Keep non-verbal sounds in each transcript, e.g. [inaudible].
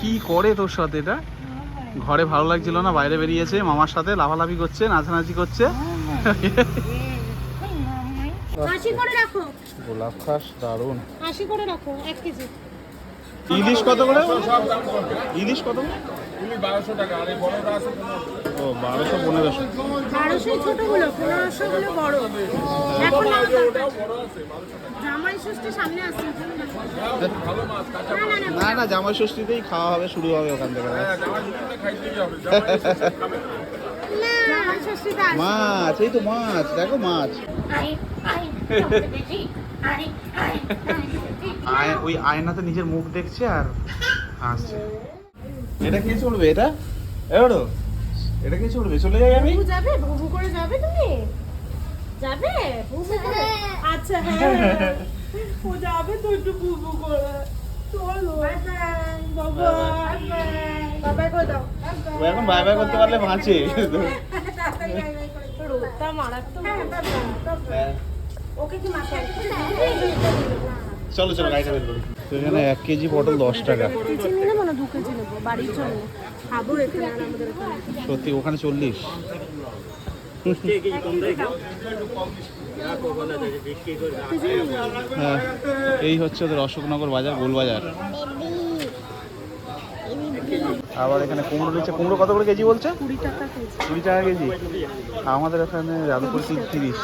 কি করে তোর সাথে এটা? ঘরে ভালো লাগছিল না বাইরে বেরিয়েছে মামার সাথে লাফালাফি করছে নাচানাচি করছে। আশি করে রাখো। গোলাপ খাস দারুণ করে রাখো এক কেজি। ইলিশ কত করে? ইলিশ কত ও বারোশো পনেরোশো। বারোশো ছোটগুলো পনেরোশো গুলো বড়। এখন জামাই সামনে আসছে। না না না না জামাই ষষ্ঠীতেই খাওয়া হবে শুরু হবে ওখান থেকে আসছে মাছ এই তো মাছ দেখো মাছ। আয়- ওই আয়নাতে নিজের মুখ দেখছে আর হাসছে। এটা কে চলবে এটা? এবারও এটা কে চলবে চলে যাই আমি? যাবে বুবু করে যাবে তুমি? যাবে? বুবু করে? আচ্ছা হ্যাঁ [laughs] ও যাবে তো একটু বুবু করে। এখন বাই বাই করতে পারলে বাঁচে হ্যাঁ। চলো চলো গাড়িটা বের করি এখানে এক কেজি পটল দশ টাকা সত্যি ওখানে চল্লিশ হ্যাঁ এই হচ্ছে ওদের অশোকনগর বাজার গোলবাজার। আবার এখানে কুমড়ো নিচ্ছে কুমড়ো কত করে কেজি বলছে? কুড়ি টাকা কেজি। কুড়ি টাকা কেজি। আমাদের এখানে যাদবপুর তিরিশ।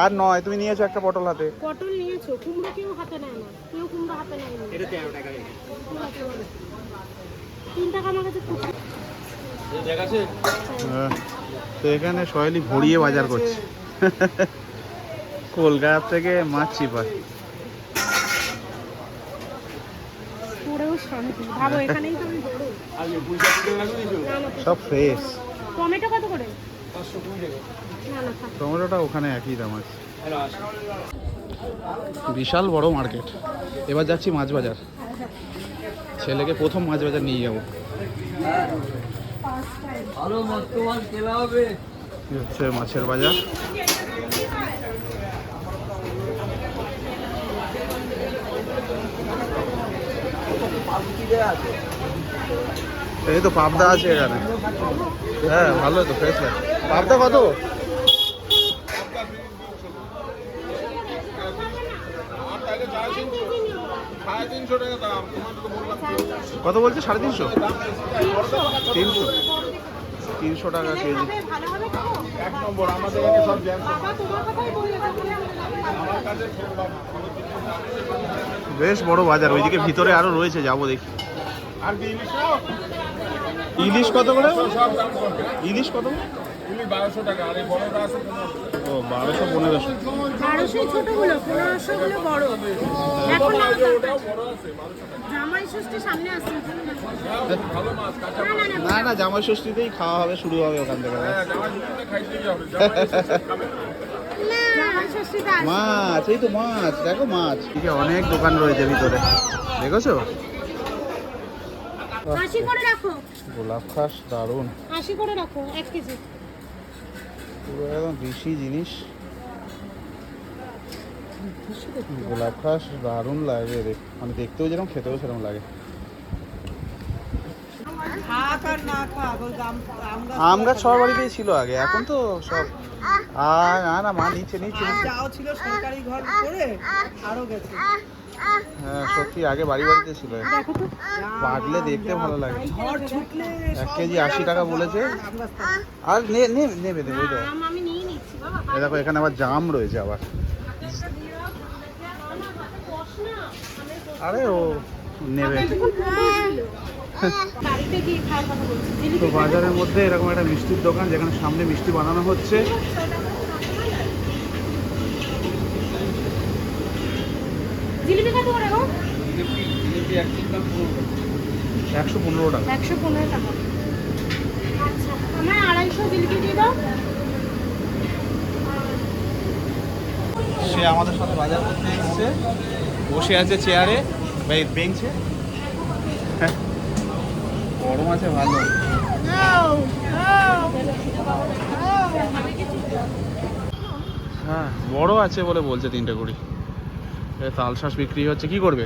আর নয় তুমি নিয়েছো একটা পটল হাতে। পটল নিয়েছো কুমড়ো কেউ হাতে নেয় না। কেউ কুমড়ো হাতে নেয় না। এটা টাকা তিন টাকা আমার কাছে হ্যাঁ, তো এখানে সহেলি ভরিয়ে বাজার করছে। [laughs] কলকাতা থেকে মাছ চিপা পড়েও শান্তি। ভাবো এখানেই তো আমি বড়। না, না, সব ফ্রেশ টমেটো কত করে? না না থাক টমেটোটা ওখানে একই দাম আছে। বিশাল বড় মার্কেট। এবার যাচ্ছি মাছ বাজার ছেলেকে প্রথম মাছ বাজার নিয়ে যাব। ভালো মাছ তোমার খেলা হবে। এই হচ্ছে মাছের বাজার। এই তো পাবদা আছে এখানে। হ্যাঁ ভালো তো ফ্রেশ পাবদা কত? কত বলছে? সাড়ে তিনশো? তিনশো। তিনশো টাকা কেজি। ভালো হবে তো? এক নম্বর আমাদের সব জ্যাম বাবা তোমার কথাই বললে আমার কাছে বেশ বড় বাজার ওইদিকে ভিতরে আরও রয়েছে যাব দেখি। ইলিশ কত করে? ইলিশ কত বারোশো টাকা আর বড়টা আছে ও বারোশো পনেরোশো। বারোশো ছোটগুলো পনেরোশো গুলো বড় এখন না না জামাই ষষ্ঠীতেই খাওয়া হবে শুরু হবে ওখান থেকে। হ্যাঁ [laughs] মাছ এই তো মাছ দেখো মাছ। অনেক দোকান রয়েছে ভিতরে। দেখেছ? করে রাখো। গোলাপ খাস দারুণ আশি করে রাখো এক কেজি। পুরো একদম দেশি জিনিস। গোলাপ খাস দারুণ লাগে দেখ মানে দেখতেও যেরকম খেতেও সেরকম লাগে। আম গাছ সবার বাড়িতেই ছিল আগে এখন তো সব আর না না মা নিচ্ছে নিচ্ছে। নিচ্ছে। ছিল সরকারি ঘর করে আরও গেছে। হ্যাঁ সত্যি আগে বাড়ি বাড়িতে ছিল। পাকলে দেখতে ভালো লাগে। এক কেজি আশি টাকা বলেছে। আর নে নে নেবে এই দেখো এখানে আবার জাম রয়েছে আবার। আরে ও নেবে। তো বাজারের মধ্যে এরকম একটা মিষ্টির দোকান যেখানে সামনে মিষ্টি বানানো হচ্ছে। একশো পনেরো টাকা। একশো পনেরো টাকা আড়াইশো সে আমাদের সাথে বাজার করতে এসছে। বসে আছে চেয়ারে ভাই বেঞ্চে। গরম আছে ভালো। হ্যাঁ বড় আছে বলে বলছে তিনটে কুড়ি। তাল শাঁস বিক্রি হচ্ছে কি করবে?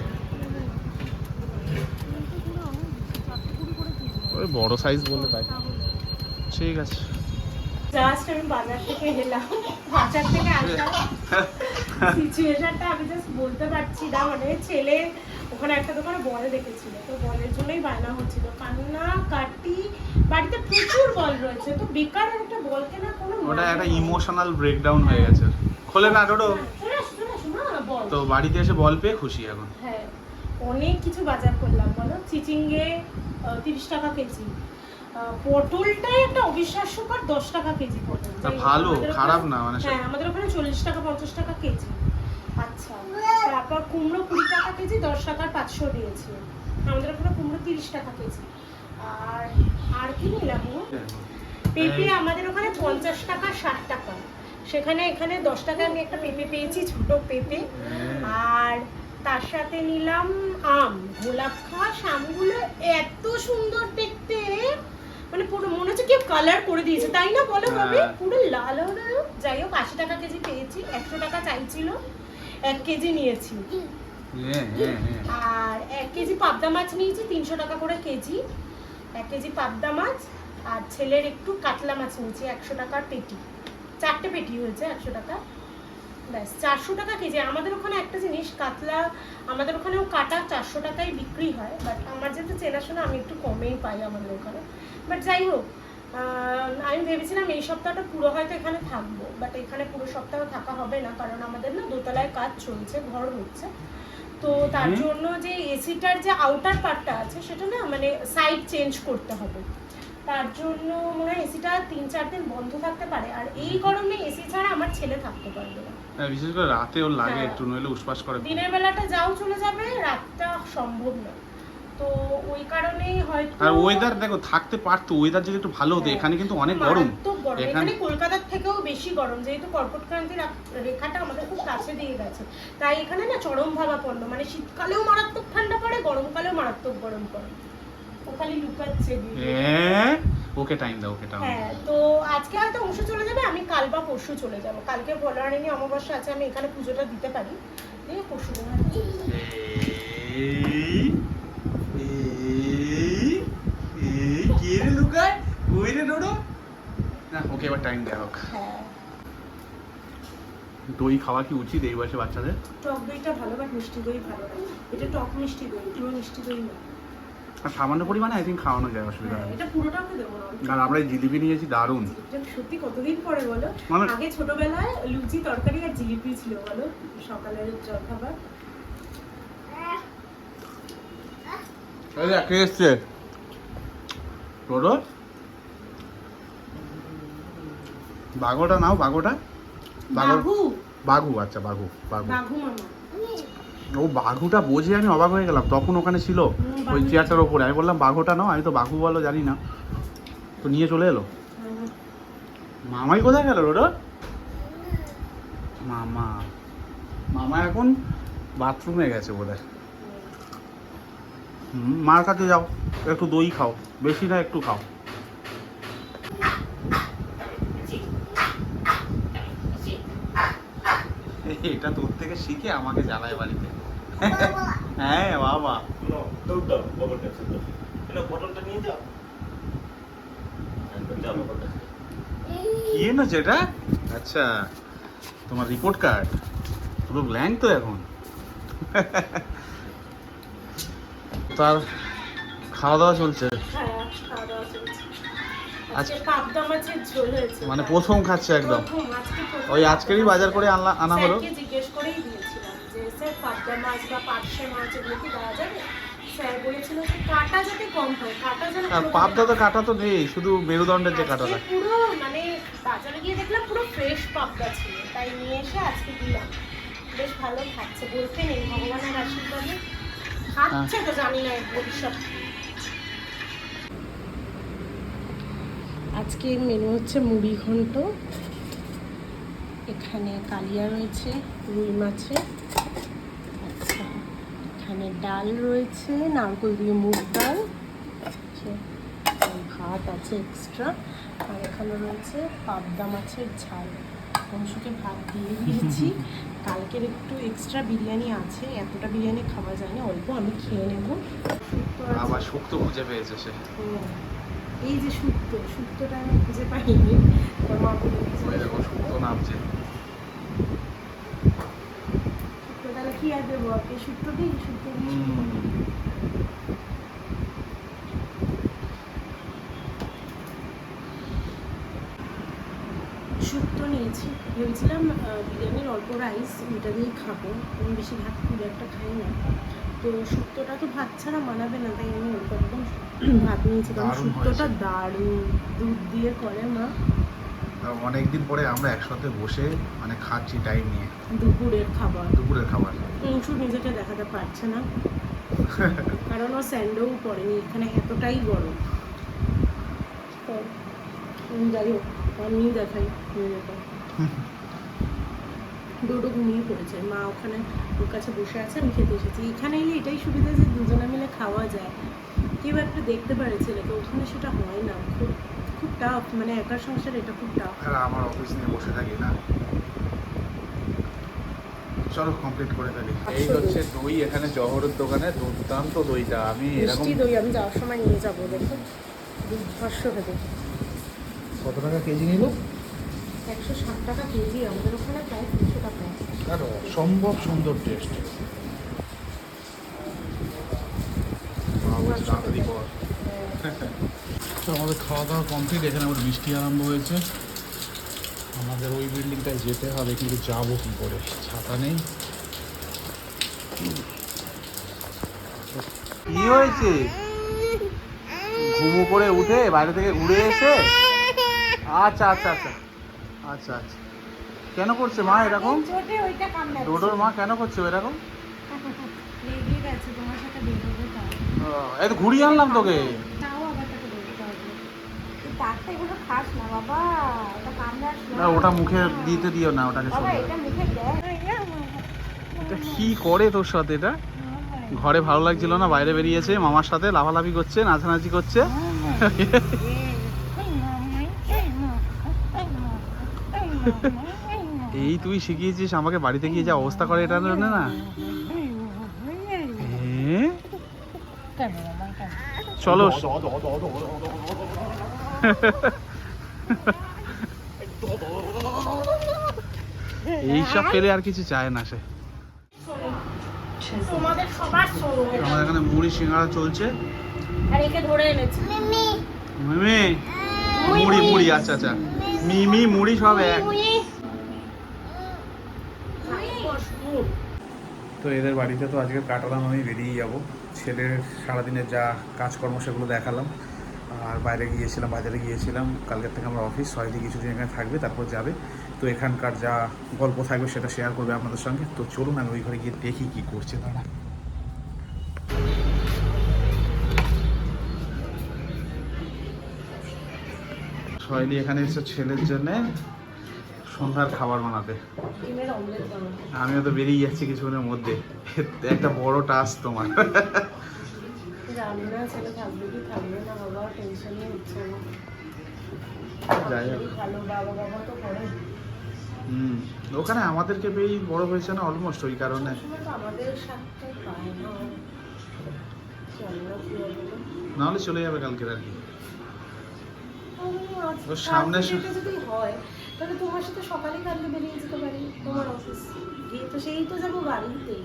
ওই বড় সাইজ বললে তাই। ঠিক আছে। জাস্ট আমি বাজার থেকে এলাম। বাজার থেকে আসলাম। সিচুয়েশনটা আমি জাস্ট বলতে পারছি না মানে ছেলে ওখানে একটা দোকানে বল দেখেছিল তো বলের জন্যই বায়না হচ্ছিল। কান্না কাটি বাড়িতে প্রচুর বল রয়েছে তো বেকার একটা বল কেনা কোনো ওটা মানে একটা ইমোশনাল ব্রেকডাউন হয়ে গেছে। খোলে না টোটো হ্যাঁ। তো বাড়িতে এসে বল পেয়ে খুশি এখন। হ্যাঁ অনেক কিছু বাজার করলাম বলো? চিচিঙ্গে তিরিশ টাকা কেজি। পটলটাই একটা অবিশ্বাস্যকর দশ টাকা কেজি পটল। ভালো, খারাপ না, মানে হ্যাঁ আমাদের ওখানে চল্লিশ টাকা পঞ্চাশ টাকা কেজি। আচ্ছা। তারপর কুমড়ো কুড়ি টাকা কেজি দশ টাকার পাঁচশো দিয়েছি। আমাদের ওখানে কুমড়ো তিরিশ টাকা কেজি। আর আর কি নিলাম পেঁপে আমাদের ওখানে পঞ্চাশ টাকা ষাট টাকা। সেখানে এখানে দশ টাকা আমি একটা পেঁপে পেয়েছি ছোট পেঁপে। আর তার সাথে নিলাম আম। গোলাপ খাস আমগুলো এত সুন্দর দেখতে। মানে পুরো মনে হচ্ছে কেউ কালার করে দিয়েছে তাই না বলো ভাবে? হ্যাঁ। পুরো লাল হলো। যাই হোক আশি টাকা কেজি পেয়েছি একশো টাকা চাইছিল। এক কেজি নিয়েছি। হ্যাঁ, হ্যাঁ, হ্যাঁ। আর এক কেজি পাবদা মাছ নিয়েছি তিনশো টাকা করে কেজি। এক কেজি পাবদা মাছ আর ছেলের একটু কাতলা মাছ নিয়েছি একশো টাকার পেটি। চারটে পেটি হয়েছে একশো টাকা। ব্যাস চারশো টাকা কেজি। আমাদের ওখানে একটা জিনিস কাতলা আমাদের ওখানেও কাটা চারশো টাকায় বিক্রি হয় বাট আমার যেহেতু চেনাশোনা আমি একটু কমেই পাই আমাদের ওখানে। বাট যাই হোক আমি ভেবেছিলাম এই সপ্তাহটা পুরো হয়তো এখানে থাকব বাট এখানে পুরো সপ্তাহ থাকা হবে না কারণ আমাদের না দোতলায় কাজ চলছে ঘর হচ্ছে। তো তার জন্য যে এসিটার যে আউটার পার্টটা আছে সেটা না মানে সাইড চেঞ্জ করতে হবে। তার জন্য মনে হয় এসিটা তিন চার দিন বন্ধ থাকতে পারে আর এই গরমে এসি ছাড়া আমার ছেলে থাকতে পারবে না। হ্যাঁ, বিশেষ করে রাতে ওর লাগে হ্যাঁ। একটু নইলে করে। দিনের বেলাটা যাও চলে যাবে রাতটা সম্ভব না তো ওই হয়তো আর ওয়েদার দেখো থাকতে পারতো ওয়েদার যদি একটু ভালো হতো হ্যাঁ। এখানে কিন্তু অনেক গরম। এখানে কলকাতার থেকেও বেশি গরম যেহেতু কর্কট ক্রান্তির রেখাটা আমাদের খুব কাছে দিয়ে গেছে। তাই এখানে না চরম ভাবাপন্ন মানে শীতকালেও মারাত্মক ঠান্ডা পড়ে গরমকালেও মারাত্মক গরম পড়ে। ও খালি লুকাচ্ছে হ্যাঁ ওকে টাইম দাও ওকে টাইম হ্যাঁ তো আজকে হয়তো অংশ চলে যাবে আমি কাল বা পরশু চলে যাব। কালকে বলারিনী অমাবস্যা আছে আমি এখানে পুজোটা দিতে পারি। দিয়ে পরশু হয়তো চলে যাব। এই এই এই কে রে লুকায় কই রে ডোডো না ওকে এবার টাইম দেওয়া হোক। হ্যাঁ। দই খাওয়া কি উচিত এই বয়সে বাচ্চাদের? টক দইটা ভালো বাট মিষ্টি দই ভালো না। এটা টক মিষ্টি দই পুরো মিষ্টি দই না। আর সামান্য পরিমাণে আই থিঙ্ক খাওয়ানো যায় অসুবিধা হ্যাঁ, নেই এটা পুরোটাকে দেবো না। আর আমরা জিলিপি নিয়েছি দারুণ। এটা সত্যি কতদিন পরে বলো? মানে- আগে ছোটবেলায় লুচি তরকারি আর জিলিপি ছিল বলো? সকালের জলখাবার। এই দেখ কে এসছে। ডোডো বাঘোটা নাও বাঘোটা। বাঘো। বাঘু আচ্ছা বাঘু বাঘু। ও বাঘুটা বোঝে আমি অবাক হয়ে গেলাম। তখন ওখানে ছিল ওই চেয়ারটার ওপরে। আমি বললাম বাঘুটা নাও আমি তো বাঘু বলো জানি না। তো নিয়ে চলে এলো। মামাই কোথায় গেল ওটা মামা। মামা এখন বাথরুমে গেছে বোধহয়। হুম মার কাছে যাও একটু দই খাও বেশি না একটু খাও। [laughs] এটা তোর থেকে শিখে আমাকে জ্বালায় বাড়িতে। হ্যাঁ বাবা। কি এনেছে এটা? আচ্ছা তোমার রিপোর্ট কার্ড পুরো ব্ল্যাঙ্ক তো এখন। [laughs] তার খাওয়া দাওয়া চলছে? হ্যাঁ খাওয়া দাওয়া চলছে আজকে- আজকে পাবদা মাছের ঝোল হয়েছে। মানে প্রথম খাচ্ছে একদম। ওই আজকেরই বাজার করে আনলা আনা হলো। জিজ্ঞেস করেই দিয়েছিলাম যে স্যার পাবদা মাছ বা পার্শে মাছ এগুলো কি দেওয়া যাবে? স্যার বলেছিল যে কাটা যাতে কম হয় কাটা যেন পাবদা তো কাটা তো নেই শুধু মেরুদণ্ডের যে কাটাটা। পুরো মানে বাজারে গিয়ে দেখলাম পুরো ফ্রেশ পাবদা ছিল তাই নিয়ে এসে আজকে দিলাম। বেশ ভালো খাচ্ছে বলতে নেই ভগবানের আশীর্বাদে। খাচ্ছে তো জানি না ভবিষ্যৎ কি। আজকের মেনু হচ্ছে মুড়ি ঘন্ট এখানে কালিয়া রয়েছে রুই মাছে আচ্ছা এখানে ডাল রয়েছে নারকোল দিয়ে মুগ ডাল ভাত আছে এক্সট্রা আর এখানে রয়েছে পাবদা মাছের ঝাল অংশকে ভাত দিয়ে দিয়েছি কালকের একটু এক্সট্রা বিরিয়ানি আছে এতটা বিরিয়ানি খাওয়া যায় না অল্প আমি খেয়ে নেব। আবার শুক্তো খুঁজে পেয়েছে সে। এই যে শুক্তো শুক্তোটা আমি খুঁজে পাইনি। মা নামছে। শুক্তো তাহলে কি আর দেবো? আপনি শুক্তো দিই শুক্তো দিই শুক্তো নিয়েছি। ভেবেছিলাম বিরিয়ানির অল্প রাইস ওটা দিয়েই খাব। আমি বেশি ভাত খুব একটা খাই না তো শুক্তোটা তো ভাত ছাড়া মানাবে না তাই আমি অল্প একদম ভাত নিয়েছি কারণ শুক্তোটা দারুণ। দুধ দিয়ে করে মা। অনেকদিন পরে আমরা একসাথে বসে মানে খাচ্ছি টাইম নিয়ে। দুপুরের খাবার। দুপুরের খাবার। অংশু নিজেকে দেখাতে পারছে না। কারণ ও স্যান্ডোও পড়েনি এখানে এতটাই গরম। যাই হোক আমি দেখাই নিজেকে। [laughs] ডোডো ঘুমিয়ে পড়েছে। মা ওখানে ওর কাছে বসে আছে আমি খেতে এসেছি। এখানে এলে এটাই সুবিধা যে দুজনে মিলে খাওয়া যায়। কেউ একটা দেখতে পারে ছেলেকে ওখানে সেটা হয় না। খুব খুব টাফ মানে একার সংসার এটা খুব টাফ আর আমার অফিস নিয়ে বসে থাকি না। চলো কমপ্লিট করে ফেলি। এই হচ্ছে দই এখানে জহরের দোকানে দুর্দান্ত দইটা। আমি এরকম দই আমি যাওয়ার সময় নিয়ে যাব দেখো। দুর্ধর্ষ খেতে কত টাকা কেজি নিল? একশো ষাট টাকা কেজি আমাদের ওখানে প্রায় অসম্ভব সুন্দর টেস্ট তাড়াতাড়ি কর তো আমাদের খাওয়া দাওয়া কমপ্লিট এখানে আবার বৃষ্টি আরম্ভ হয়েছে। আমাদের ওই বিল্ডিংটায় যেতে হবে কিন্তু যাব কী করে? ছাতা নেই। কি হয়েছে? ঘুমু করে উঠে বাইরে থেকে উড়ে এসে? আচ্ছা আচ্ছা আচ্ছা। আচ্ছা আচ্ছা। কেন করছে মা এরকম ডোডোর মা কেন করছে এরকম এই তো ঘুরিয়ে আনলাম তোকে না ওটা মুখে দিতে দিও না ওটাকে এটা কি করে তোর সাথে এটা ঘরে ভালো লাগছিল না বাইরে বেরিয়েছে মামার সাথে লাফালাফি করছে নাচানাচি করছে এই তুই শিখিয়েছিস আমাকে বাড়িতে গিয়ে যা অবস্থা করে এটা জন্য না? চলো। এইসব পেলে আর কিছু চায় না সে। আমাদের এখানে মুড়ি সিঙ্গাড়া চলছে। আর একে ধরে এনেছি। মিমি। মুড়ি। মুড়ি আচ্ছা আচ্ছা। মিমি মুড়ি সব এক। তো এদের বাড়িতে তো আজকে কাটালাম, আমি বেরিয়ে যাব। ছেলের সারাদিনের যা কাজকর্ম সেগুলো দেখালাম। আর বাইরে গিয়েছিলাম, বাজারে গিয়েছিলাম। কালকের থেকে আমরা অফিস ছয়দিন কিছুদিন এখানে থাকবে, তারপর যাবে। তো এখানকার যা গল্প থাকবে সেটা শেয়ার করবে আপনাদের সঙ্গে। তো চলুন, আমি ওই ঘরে গিয়ে দেখি কী করছে তারা। সয়লি এখানে এসে ছেলের জন্য। সন্ধ্যার খাবার বানাতে। আমিও তো বেরিয়ে যাচ্ছি কিছুক্ষণের মধ্যে। একটা বড় টাস্ক তোমার। হুম ওখানে আমাদেরকে পেয়েই বড় হয়েছে না অলমোস্ট ওই কারণে। নাহলে চলে যাবে কালকের আর কি। আজকে সামনে হয় তাহলে তোমার সাথে সকালে কালকে বেরিয়ে যেতে পারি তোমার অফিস গিয়ে তো সেই তো যাব গাড়িতেই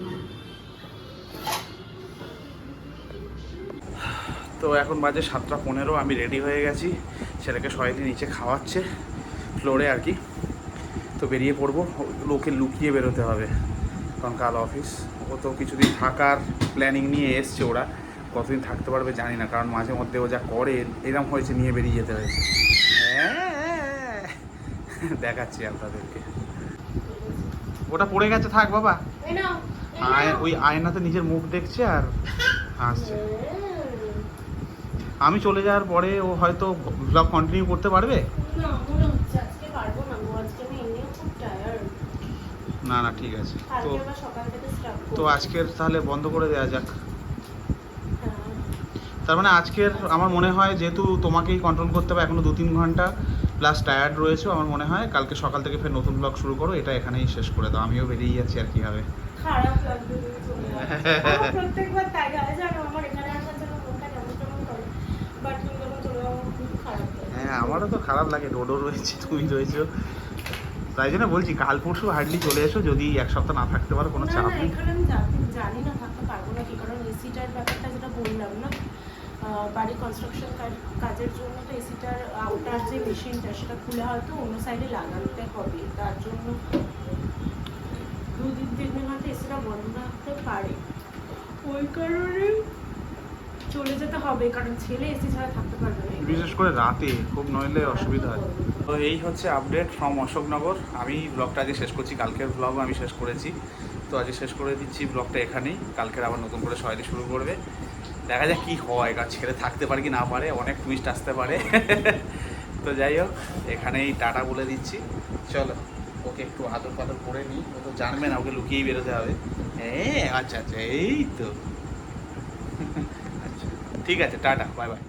তো এখন বাজে সাতটা পনেরো আমি রেডি হয়ে গেছি। ছেলেকে সবাই নিচে খাওয়াচ্ছে ফ্লোরে আর কি। তো বেরিয়ে পড়ব লোকে লুকিয়ে বেরোতে হবে কারণ কাল অফিস ও তো কিছুদিন থাকার প্ল্যানিং নিয়ে এসছে ওরা। কতদিন থাকতে পারবে জানি না কারণ মাঝে মধ্যে ও যা করে এরম হয়েছে নিয়ে বেরিয়ে যেতে হয়েছে। হ্যাঁ, দেখাচ্ছি আপনাদেরকে। ওটা পড়ে গেছে থাক বাবা। আয় ওই আয়নাতে নিজের মুখ দেখছে আর হাসছে। আমি চলে যাওয়ার পরে ও হয়তো ব্লগ কন্টিনিউ করতে পারবে? না না ঠিক আছে। তো তো আজকের তাহলে বন্ধ করে দেওয়া যাক। হ্যাঁ। তার মানে আজকের আমার মনে হয় যেহেতু তোমাকেই কন্ট্রোল করতে হবে এখনও দু তিন ঘণ্টা। প্লাস টায়ার্ড রয়েছে আমার মনে হয়। কালকে সকাল থেকে ফের নতুন ব্লগ শুরু করো এটা এখানেই শেষ করে দাও। আমিও বেরিয়ে যাচ্ছি আর কি হবে হয় আমারও তো খারাপ লাগে রোডও রয়েছে তুমি রয়েছো। তাই জন্য বলছি কাল পরশু হার্ডলি চলে এসো যদি এক সপ্তাহ না থাকতে পারো কোনো চাপ নেই। জানি- না থাকতে পারব না কি কারণ এসিটার ব্যাপারটা যেটা বললাম না বাড়ি কনস্ট্রাকশন কাজের জন্য তো এসিটার আউটার যে মেশিনটা সেটা খুলে হয়তো অন্য সাইডে লাগাতে হবে। তার জন্য দুদিন তিন দিন হয়তো এসিটা বন্ধ রাখতে পারে। ওই কারণে চলে যেতে হবে কারণ ছেলে এসি ছাড়া থাকতে পারবে না। বিশেষ করে রাতে খুব নইলে অসুবিধা হয়। তো এই হচ্ছে আপডেট ফ্রম অশোকনগর। আমি ব্লগটা আজকে শেষ করছি কালকের ব্লগ আমি শেষ করেছি। তো আজকে শেষ করে দিচ্ছি ব্লগটা এখানেই। কালকের আবার নতুন করে সবাই শুরু করবে। দেখা যাক কী হয়, কারণ ছেলে থাকতে পারে কি না পারে, অনেক টুইস্ট আসতে পারে। [laughs] তো যাই হোক, এখানেই টাটা বলে দিচ্ছি। চলো, ওকে একটু আদর পাদর করে নিই, ও তো জানবে না, ওকে লুকিয়েই বেরোতে হবে। হ্যাঁ আচ্ছা আচ্ছা এই তো। [laughs] আচ্ছা ঠিক আছে, টাটা বাই বাই